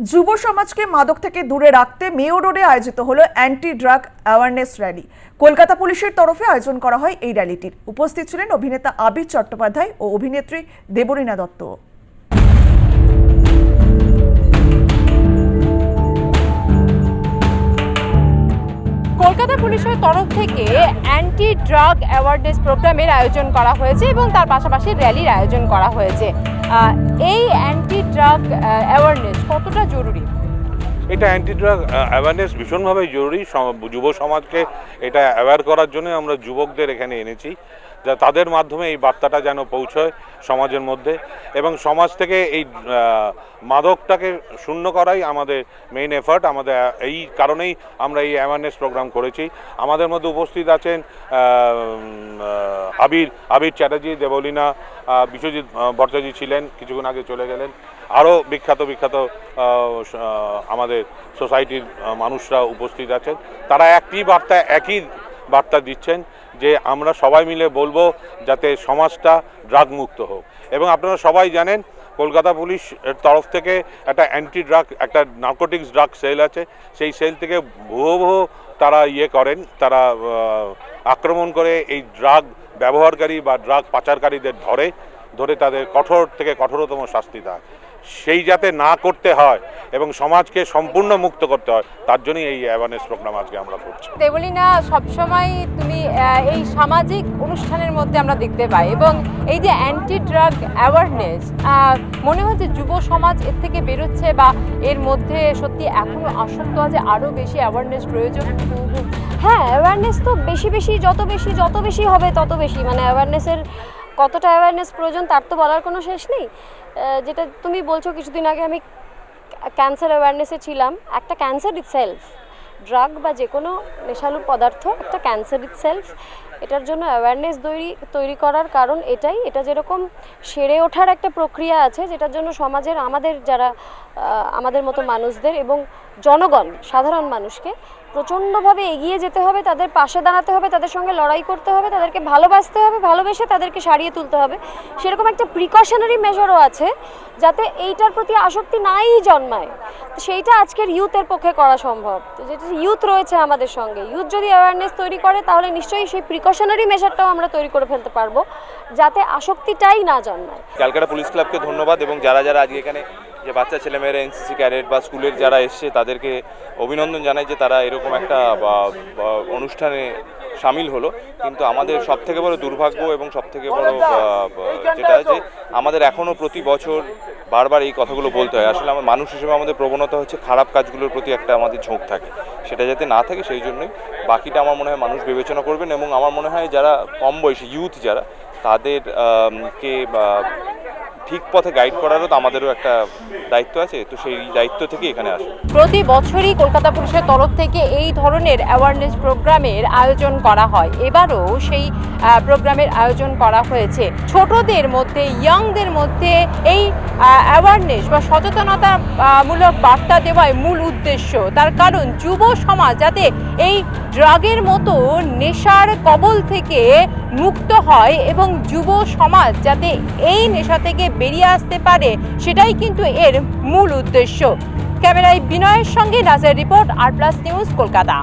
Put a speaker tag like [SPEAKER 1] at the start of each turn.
[SPEAKER 1] যুব সমাজকে মাদক থেকে দূরে রাখতে মেয়র রোডে আয়োজিত হলো anti drug awareness rally. Kolkata পুলিশের তরফে আয়োজন করা হয় এই র্যালিটির। উপস্থিত ছিলেন অভিনেতা আবির চট্টোপাধ্যায় ও অভিনেত্রী দেবরীনা দত্ত।
[SPEAKER 2] কলকাতা পুলিশের তরফ থেকে অ্যান্টি ড্রাগ অ্যাওয়ারনেস প্রোগ্রামের আয়োজন করা হয়েছে এবং তার পাশাপাশি র্যালির আয়োজন করা হয়েছে। এই অ্যান্টি ড্রাগ অ্যাওয়ারনেস কতটা জরুরি?
[SPEAKER 3] এটা অ্যান্টি ড্রাগ অ্যাওয়ারনেস ভীষণভাবে জরুরি যুব সমাজকে এটা অ্যাওয়্যার করার জন্য আমরা যুবকদের এখানে এনেছি। তাদের মাধ্যমে এই বার্তাটা যেন পৌঁছয় সমাজের মধ্যে এবং সমাজ থেকে এই মাদকটাকে শূন্য করাই আমাদের মেইন এফার্ট আমাদের, এই কারণেই আমরা এই অ্যাওয়ারনেস প্রোগ্রাম করেছি। আমাদের মধ্যে উপস্থিত আছেন আবির আবির চ্যাটার্জি, দেবলীনা বিশ্বজিৎ ভট্টাচার্য ছিলেন, কিছুক্ষণ আগে চলে গেলেন। আরও বিখ্যাত বিখ্যাত আমাদের সোসাইটির মানুষরা উপস্থিত আছেন। তারা একই বার্তা, একই বার্তা দিচ্ছেন যে আমরা সবাই মিলে বলব যাতে সমাজটা ড্রাগ মুক্ত হোক। এবং আপনারা সবাই জানেন, কলকাতা পুলিশ তরফ থেকে একটা অ্যান্টি ড্রাগ একটা নার্কোটিক্স ড্রাগ সেল আছে। সেই সেল থেকে ভুয়ো ভুয়ো তারা ইয়ে করেন, তারা আক্রমণ করে এই ড্রাগ ব্যবহারকারী বা ড্রাগ পাচারকারীদের ধরে ধরে তাদের কঠোর থেকে কঠোরতম শাস্তি দেয়। সেই যাতে না করতে হয় এবং সমাজকে সম্পূর্ণ মুক্ত করতে হয়। তার জন্যই এই অ্যাওয়ারনেস প্রোগ্রাম আজকে আমরা করছি।
[SPEAKER 2] দেবলিনা সবসময় তুমি এই সামাজিক অনুষ্ঠানের মধ্যে আমরা দেখতে পাই এবং এই যে অ্যান্টি ড্রাগ অ্যাওয়ারনেস মনে হচ্ছে যুব সমাজ এর থেকে বেরোচ্ছে বা এর মধ্যে সত্যি এখনও আসক্ত আছে আরও বেশি অ্যাওয়ারনেস প্রয়োজন?
[SPEAKER 4] হ্যাঁ অ্যাওয়ারনেস তো বেশি বেশি যত বেশি যত বেশি হবে তত বেশি। মানে অ্যাওয়ারনেসের কতটা অ্যাওয়ারনেস প্রয়োজন তার তো বলার কোনো শেষ নেই। যেটা তুমি বলছো কিছুদিন আগে আমি ক্যান্সার অ্যাওয়ারনেসে ছিলাম। একটা ক্যান্সার ইটসেলফ ড্রাগ বা যে কোনো নেশালু পদার্থ, একটা ক্যান্সার ইটসেলফ এটার জন্য অ্যাওয়ারনেস তৈরি তৈরি করার কারণ এটাই। এটা যেরকম সেরে ওঠার একটা প্রক্রিয়া আছে, যেটার জন্য সমাজের আমাদের যারা আমাদের মতো মানুষদের এবং জনগণ, সাধারণ মানুষকে প্রচণ্ডভাবে এগিয়ে যেতে হবে, তাদের পাশে দাঁড়াতে হবে, তাদের সঙ্গে লড়াই করতে হবে, তাদেরকে ভালোবাসতে হবে, ভালোবেসে তাদেরকে সারিয়ে তুলতে হবে। সেরকম একটা প্রিকশনারি মেজারও আছে যাতে এইটার প্রতি আসক্তি নাই জন্মায়। সেইটা আজকের ইউথের পক্ষে করা সম্ভব। যেটা ইউথ রয়েছে আমাদের সঙ্গে ইউথ যদি অ্যাওয়ারনেস তৈরি করে, তাহলে নিশ্চয়ই সেই প্রিকশনারি মেজারটাও আমরা তৈরি করে ফেলতে পারব, যাতে আসক্তিটাই না জন্মায়।
[SPEAKER 5] ক্যালকাটা পুলিশ ক্লাবকে ধন্যবাদ এবং যারা যারা আজকে এখানে যে বাচ্চা ছেলেমেয়েরা এনসিসি ক্যাডেট বা স্কুলের যারা এসছে তাদেরকে অভিনন্দন জানাই যে তারা এরকম একটা অনুষ্ঠানে সামিল হলো। কিন্তু আমাদের সব থেকে বড় দুর্ভাগ্য এবং সব থেকে বড় যেটা যে আমাদের এখনও প্রতি বছর বারবার এই কথাগুলো বলতে হয়। আসলে আমার মানুষ হিসেবে আমাদের প্রবণতা হচ্ছে খারাপ কাজগুলোর প্রতি একটা আমাদের ঝোঁক থাকে। সেটা যাতে না থাকে সেই জন্যই বাকিটা আমার মনে হয় মানুষ বিবেচনা করবেন এবং আমার মনে হয় যারা কম বয়সী ইউথ যারা তাদের কে বা ঠিক পথে গাইড করারও তো আমাদেরও একটা দায়িত্ব আছে, তো সেই দায়িত্ব থেকে এখানে আসে।
[SPEAKER 2] প্রতি বছরই কলকাতা পুলিশের তরফ থেকে এই ধরনের অ্যাওয়ারনেস প্রোগ্রামের আয়োজন করা হয়। এবারও সেই প্রোগ্রামের আয়োজন করা হয়েছে। ছোটদের মধ্যে ইয়াংদের মধ্যে এই অ্যাওয়ারনেস বা সচেতনতা মূলক বার্তা দেওয়াই মূল উদ্দেশ্য। তার কারণ যুব সমাজ যাতে এই ড্রাগের মতো নেশার কবল থেকে মুক্ত হয় এবং যুব সমাজ যাতে এই নেশা থেকে বেরিয়ে আসতে পারে, সেটাই কিন্তু এর মূল উদ্দেশ্য। ক্যামেরায় বিনয়ের সঙ্গে নাজের report R plus news Kolkata.